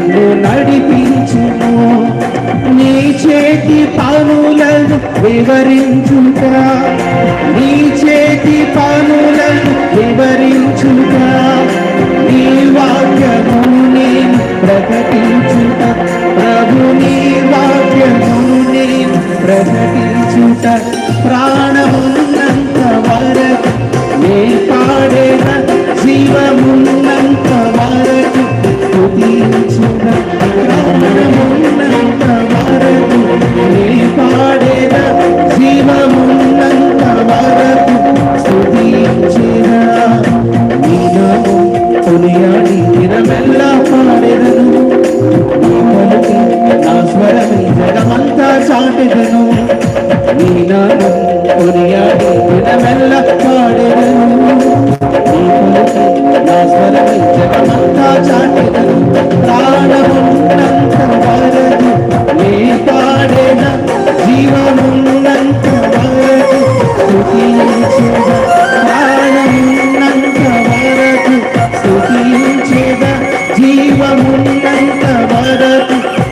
నన్ను నడిపించును నీ చేతి పనులను వివరించుగా నీ చేతి పనులను వివరించుగా నీ వాక్యము నేను ప్రకటించుట. ప్రభు నీ వాక్యము నేను ప్రకటించుట. ప్రాణము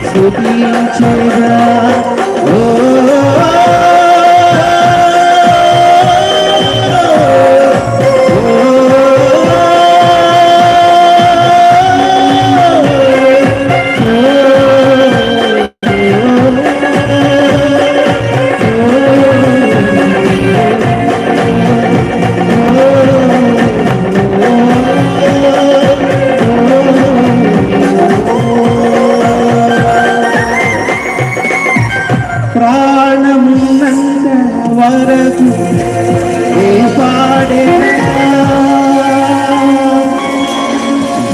జీవమున్నంత వరకు వరకు ఏ పాడే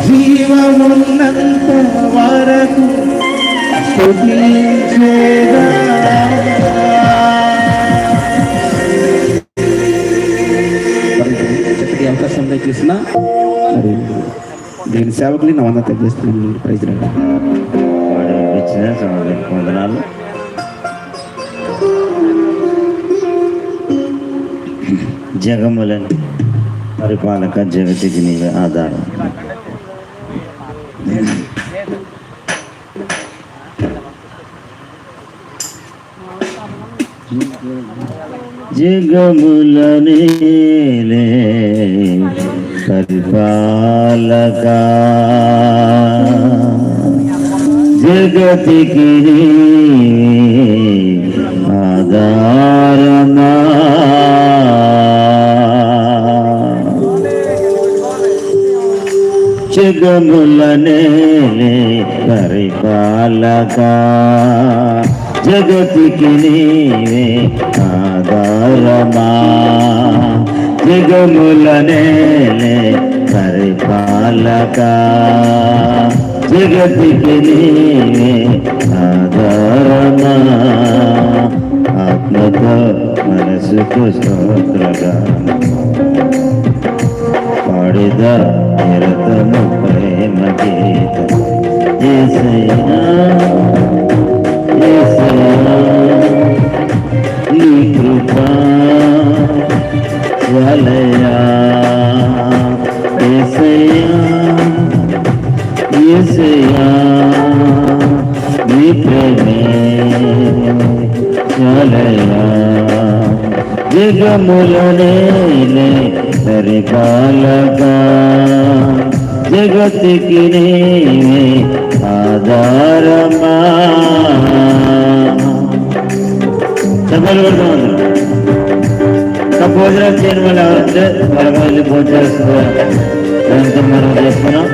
జీవమున్నంత వరకు స్తుతించేదా? చక్కటి అవకాశం దయచేసిన మరి దీని సేవకులు నా వంద తగ్గిస్తున్నాను ప్రైజ్ రండి వాడు ఇచ్చిన వందనాలు. జగములను పరిపాలక జగతికి నీవే ఆధారం. జగములనే పరిపాలక. జగతికి ఆధారమా? జగములనే పరిపాలక. జగతికి నీవే ఆధారమా. జగములనే పరిపాలక. జగతికి నీవే ఆధారమా. ఆత్మతో మనసుకు స్తోత్రగా పాడిద నిర వలయా ఏసయ్యా ఏసయ్యా నీ ప్రేమే వలయా జగములనే పరిపాలక జగతికి నీవే ఆధారమా చెప్పలు కొడతాం భోజనం చేయడం వల్ల చేస్తున్నారు. మనం చేసుకున్నాం